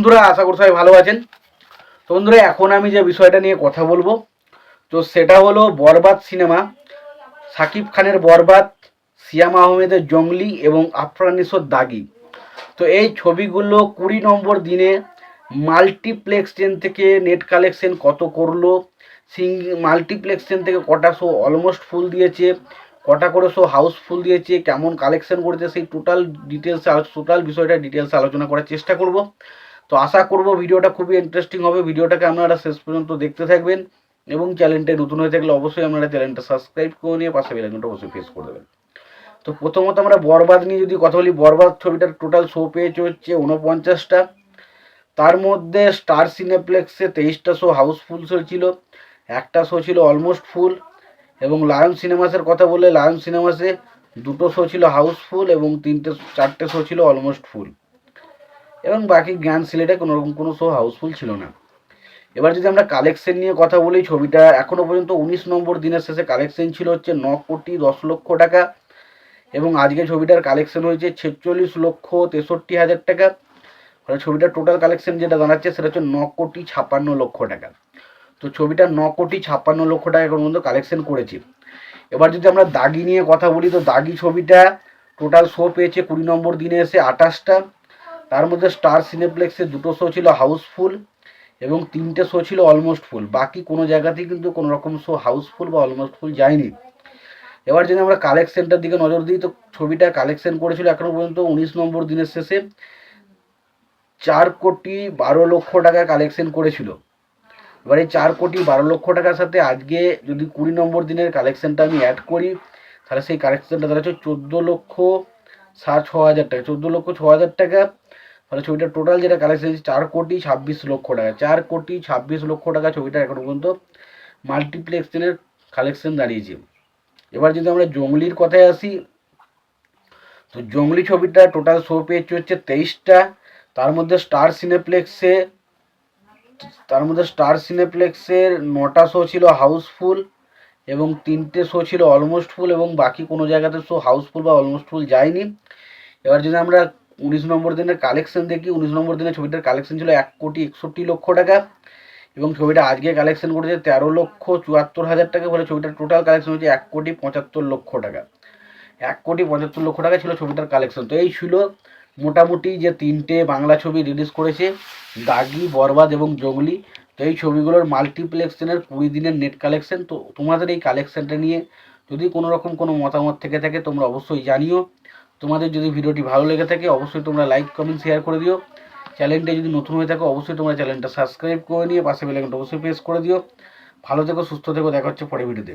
বন্ধুরা, আশা করি সবাই ভালো আছেন। তো বন্ধুরা, এখন আমি যে বিষয়টা নিয়ে কথা বলব, তো সেটা হলো বরবাদ সিনেমা। সাকিব খানের বরবাদ, সিয়াম আহমেদের জঙ্গলি এবং আফরানিসোর দাগি। তো এই ছবিগুলো কুড়ি নম্বর দিনে মাল্টিপ্লেক্স ট্রেন থেকে নেট কালেকশন কত করল, সিং মাল্টিপ্লেক্স ট্রেন থেকে কটা শো অলমোস্ট ফুল দিয়েছে, কটা করে শো হাউসফুল দিয়েছে, কেমন কালেকশন করেছে, সেই টোটাল ডিটেলসে টোটাল বিষয়টা ডিটেলসে আলোচনা করার চেষ্টা করব। তো আশা করব ভিডিওটা খুবই ইন্টারেস্টিং হবে। ভিডিওটাকে আপনারা শেষ পর্যন্ত দেখতে থাকবেন এবং চ্যানেলটা নতুন হয়ে থাকলে অবশ্যই আপনারা চ্যানেলটা সাবস্ক্রাইব করে নিয়ে পাশে বেলাইকনটা অবশ্যই প্রেস করে দেবেন। তো প্রথমত আমরা বরবাদ নিয়ে যদি কথা বলি, বরবাদ ছবিটার টোটাল শো পেয়েছে হচ্ছে উনপঞ্চাশটা তার মধ্যে স্টার সিনেপ্লেক্সে তেইশটা শো হাউসফুল শো ছিল। একটা শো ছিল অলমোস্ট ফুল এবং লায়ন সিনেমাসের কথা বললে লায়ন সিনেমাসে দুটো শো ছিল হাউসফুল এবং তিনটে, চারটে শো ছিল অলমোস্ট ফুল এবং বাকি জ্ঞান সিলেটে কোনো রকম কোনো শো হাউসফুল ছিল না। এবার যদি আমরা কালেকশন নিয়ে কথা বলি, ছবিটা এখনও পর্যন্ত উনিশ নম্বর দিনের শেষে কালেকশন ছিল হচ্ছে ন কোটি দশ লক্ষ টাকা এবং আজকে ছবিটার কালেকশন হয়েছে ছেচল্লিশ লক্ষ তেষট্টি হাজার টাকা। ফলে ছবিটার টোটাল কালেকশন যেটা দাঁড়াচ্ছে সেটা হচ্ছে ন কোটি ছাপ্পান্ন লক্ষ টাকা। তো ছবিটা ন কোটি ছাপ্পান্ন লক্ষ টাকা এখন পর্যন্ত কালেকশন করেছে। এবার যদি আমরা দাগি নিয়ে কথা বলি, তো দাগি ছবিটা টোটাল শো পেয়েছে কুড়ি নম্বর দিনে এসে আঠাশটা। তার মধ্যে স্টার সিনেপ্লেক্সে দুটো শো ছিল হাউসফুল এবং তিনটে শো ছিল অলমোস্ট ফুল বাকি কোনো জায়গাতেই কিন্তু কোনো রকম শো হাউসফুল বা অলমোস্ট ফুল যায়নি। এবার যদি আমরা কালেকশনটার দিকে নজর দিই, তো ছবিটা কালেকশন করেছিল এখনও পর্যন্ত উনিশ নম্বর দিনের শেষে। চার কোটি বারো লক্ষ টাকা কালেকশন করেছিল। এবার এই চার কোটি বারো লক্ষ টাকার সাথে আজকে যদি কুড়ি নম্বর দিনের কালেকশনটা আমি অ্যাড করি, তাহলে সেই কালেকশনটা দাঁড়াচ্ছে চোদ্দ লক্ষ ষাট ছ হাজার টাকা। চোদ্দ লক্ষ ছ হাজার টাকা ফলে ছবিটার টোটাল যেটা কালেকশন হয়েছে, চার কোটি ছাব্বিশ লক্ষ টাকা। চার কোটি ছাব্বিশ লক্ষ টাকা ছবিটা এখনও পর্যন্ত মাল্টিপ্লেক্স ট্রেনের কালেকশন দাঁড়িয়েছে। এবার যদি আমরা জঙ্গলির কথায় আসি, তো জঙ্গলি ছবিটা টোটাল শো পেয়েছে হচ্ছে তেইশটা। তার মধ্যে স্টার সিনেপ্লেক্সে তার মধ্যে স্টার সিনেপ্লেক্সের নটা শো ছিল হাউসফুল এবং তিনটে শো ছিল অলমোস্ট ফুল এবং বাকি কোনো জায়গাতে শো হাউসফুল বা অলমোস্ট ফুল যায়নি। এবার যদি আমরা উনিশ নম্বর দিনের কালেকশন দেখি, উনিশ নম্বর দিনের ছবিটার কালেকশন ছিল এক কোটি একষট্টি লক্ষ টাকা এবং ছবিটা আজকে কালেকশন করেছে তেরো লক্ষ চুয়াত্তর হাজার টাকা ফলে ছবিটার টোটাল কালেকশন হচ্ছে এক কোটি পঁচাত্তর লক্ষ টাকা। এক কোটি পঁচাত্তর লক্ষ টাকা ছিল ছবিটার কালেকশন তো এই ছিল মোটামুটি যে তিনটে বাংলা ছবি রিলিজ করেছে দাগি, বরবাদ এবং জঙ্গলি। তো এই ছবিগুলোর মাল্টিপ্লেক্সনের কুড়ি দিনের নেট কালেকশন তো তোমাদের এই কালেকশনটা নিয়ে যদি কোনো রকম কোনো মতামত থেকে থাকে তোমরা অবশ্যই জানিও। তোমাদের যদি ভিডিওটি ভালো লেগে থাকে, অবশ্যই তোমরা লাইক কমেন্ট শেয়ার করে দিও। চ্যানেলটা যদি নতুন হয়ে থাকো, অবশ্যই তোমরা চ্যানেলটা সাবস্ক্রাইব করে নিয়ে পাশে বেলাইকনটা অবশ্যই প্রেস করে দিও। ভালো থেকো, সুস্থ থেকো, দেখা হচ্ছে পরে ভিডিওতে